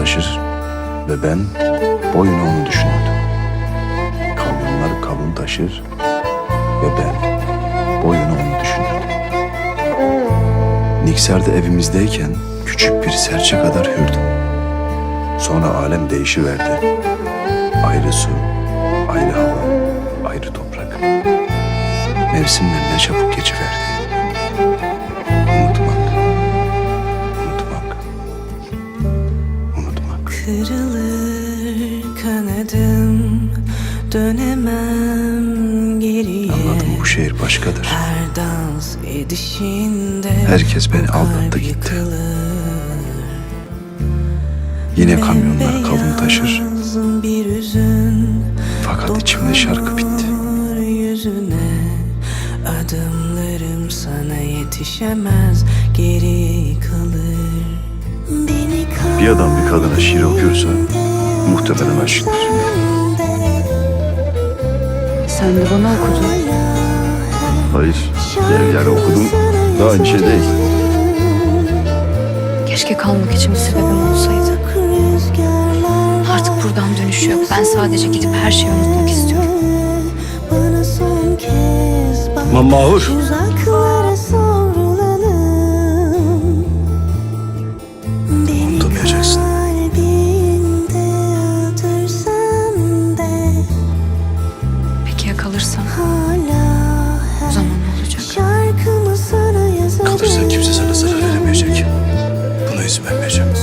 taşır ve ben boyuna onu düşünürdüm. Kamyonlar kavun taşır ve ben boyuna onu düşünürdüm. Niksar'da evimizdeyken küçük bir serçe kadar hürdüm. Sonra alem değişiverdi. Ayrı su, ayrı hava, ayrı toprak. Mevsimler ne çabuk geçiverdi. Kırılır kanadım Dönemem geriye Anladım bu şehir başkadır. Her dans edişinde Herkes beni aldattı gitti. Yine kamyonlar kavun taşır. Bir üzün Fakat içimde şarkı bitti. yüzüne Adımlarım sana yetişemez Geri kalır Bir adam bir kadına şiir okuyorsa muhtemelen aşıktır. Sen de bana okudun. Hayır, yani, yani okudum da aynı şey değil. Keşke kalmak için bir sebebim olsaydı. Artık buradan dönüşü yok. Ben sadece gidip her şeyi unutmak istiyorum. Bana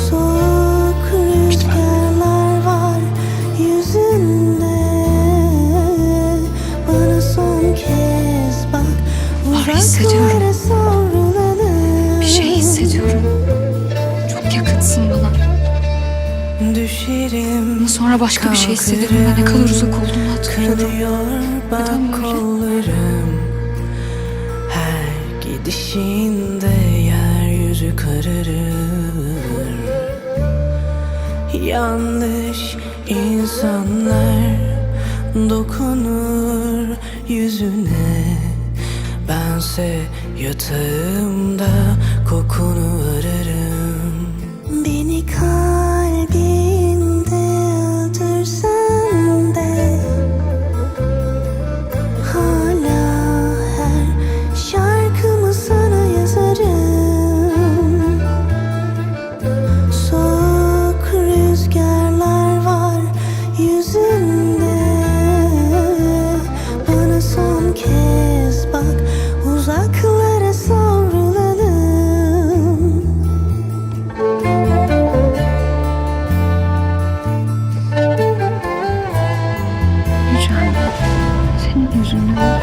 Soğuk rüzgarlar var yüzünde Bana son kez bak Var, hissediyorum. Bir şey hissediyorum. Çok yakınsın bana. Düşerim Ama sonra başka bir şey hissediyorum. Ben ne kadar uzak olduğumu hatırlıyorum. Neden böyle? kollarım Her gidişinde yeryüzü kararır Yanlış insanlar dokunur yüzüne. Bense yatağımda kokunu ararım kez bak uzaklara savrulalım Yücel'den senin yüzünden.